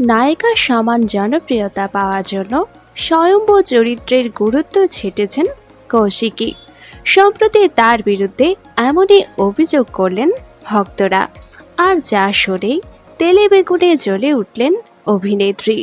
নায়িকার সমান জনপ্রিয়তা পাওয়ার জন্য স্বয়ম্ভু চরিত্রের গুরুত্ব ছেটেছেন কৌশিকী। সম্প্রতি তার বিরুদ্ধে এমনই অভিযোগ করলেন ভক্তরা। আর যা শুনেই তেলে বেগুনে জ্বলে উঠলেন অভিনেত্রী।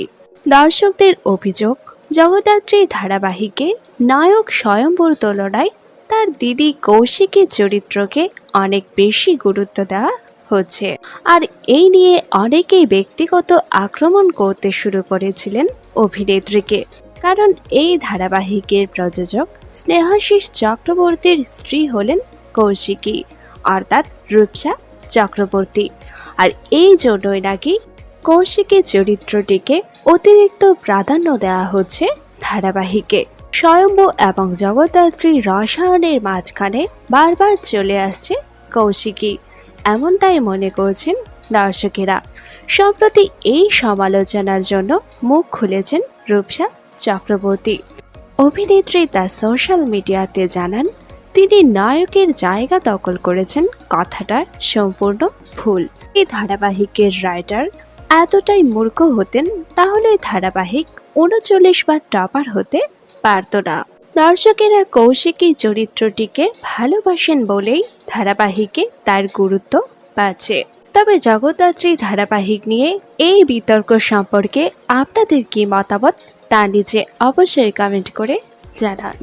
দর্শকদের অভিযোগ, জগদ্ধাত্রী ধারাবাহিকে নায়ক স্বয়ম্বর তুলনায় তার দিদি কৌশিকের চরিত্রকে অনেক বেশি গুরুত্ব দেওয়া হচ্ছে। আর এই নিয়ে অনেকেই ব্যক্তিগত আক্রমণ করতে শুরু করেছিলেন অভিনেত্রীকে। কারণ এই ধারাবাহিকের প্রযোজক স্নেহাশিস চক্রবর্তীর স্ত্রী হলেন কৌশিকী, অর্থাৎ রূপসা চক্রবর্তী। আর এই জন্যই নাকি কৌশিকী চরিত্রটিকে অতিরিক্ত প্রাধান্য দেওয়া হচ্ছে ধারাবাহিকে। স্বয়ম্ভু এবং জগদ্ধাত্রী রসায়নের মাঝখানে বারবার চলে আসছে কৌশিকী। এমনটাই মনে করছেন দর্শকেরা। সম্প্রতি এই সমালোচনার জন্য মুখ খুলেছেন রূপসা চক্রবর্তী। অভিনেত্রী তার সোশ্যাল মিডিয়াতে জানান, তিনি নায়কের জায়গা দখল করেছেন কথাটা সম্পূর্ণ ভুল। এই ধারাবাহিকের রাইটার এতটাই মূর্খ হতেন, তাহলে ধারাবাহিক উনচল্লিশ বার টপার হতে পারত না। দর্শকেরা কৌশিকী চরিত্রটিকে ভালোবাসেন বলেই ধারাবাহিকে তার গুরুত্ব পাচ্ছে। তবে জগদ্ধাত্রী ধারাবাহিক নিয়ে এই বিতর্ক সম্পর্কে আপনাদের কি মতামত তা নিজে অবশ্যই কমেন্ট করে জানান।